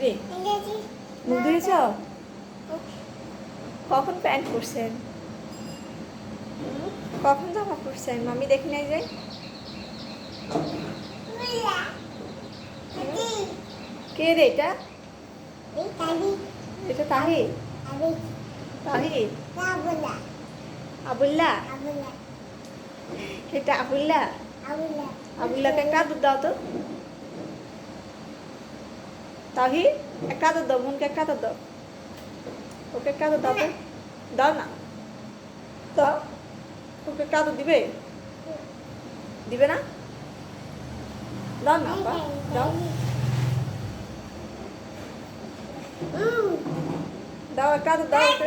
কিরে মুখ ধুয়েছ কখন প্যান্ট পরছেন? কখন জামা পরছেন? মামি দেখি নাই যাই কে রে এটা? এটা তাহি তাহি আবুল্লা। এটা আবুল্লা। আবুল্লাকে একটা দুধ দাও তো। তাহি একটা আদর দাও বোনকে একটা আদর দাও। ওকে আদর দাও দাও না। দাও। ওকে আদর দিবে? দিবে না? দাও না দাও। দাও একটা আদর দাও ওকে।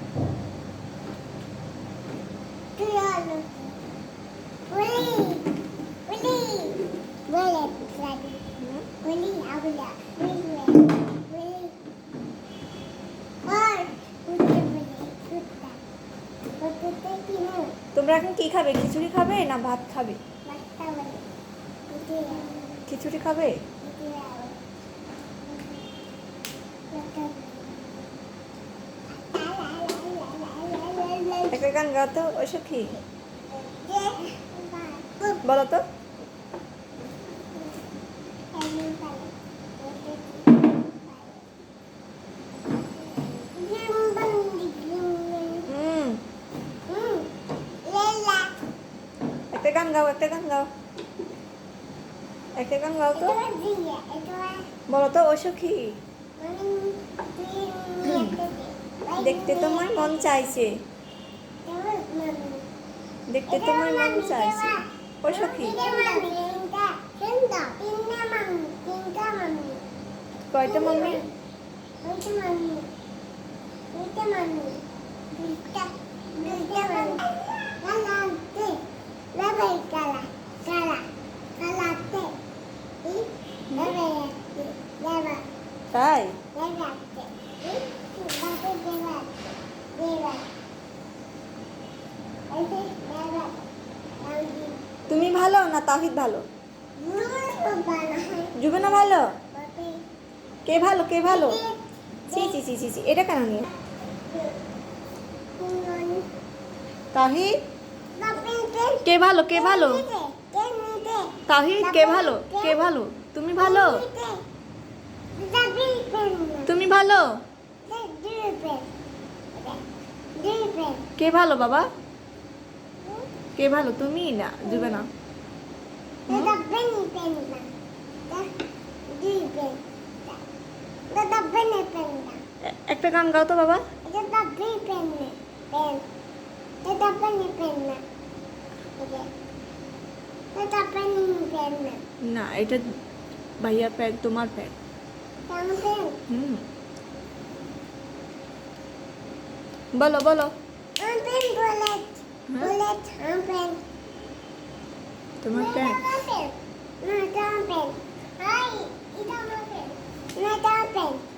তোমরা এখন কি খাবে? খিচুড়ি খাবে না ভাত খাবে. খিচুড়ি খাবে? একটা গান গাও তো ওই সখী বলো তো। গান গাও একটা গান গাও একটা গান গাও তো বলো তো ওই সখী। দেখতে তোমার মন চাইছে। দেখতে তোমার মন চাইছে। ওই সখী। কয়টা মাম্মি। তুমি ভালো না তাহিদ ভালো? জুবে না ভালো? কে ভালো কে ভালো? ছি ছি ছি ছি, এটা কেন নিয়ে? তাহিদ? কে ভালো কে ভালো? তাহিদ, কে ভালো কে ভালো? তুমি ভালো? তুমি ভালো? কে ভালো বাবা? কে ভালো? তুমি না জুবে না। একটা গান গাও তো বাবা। না, এটা ভাইয়ার প্যান্ট, তোমার বলো বলো তোমার প্যান্ট না এটা প্যান্ট না এটা প্যান্ট না এটা প্যান্ট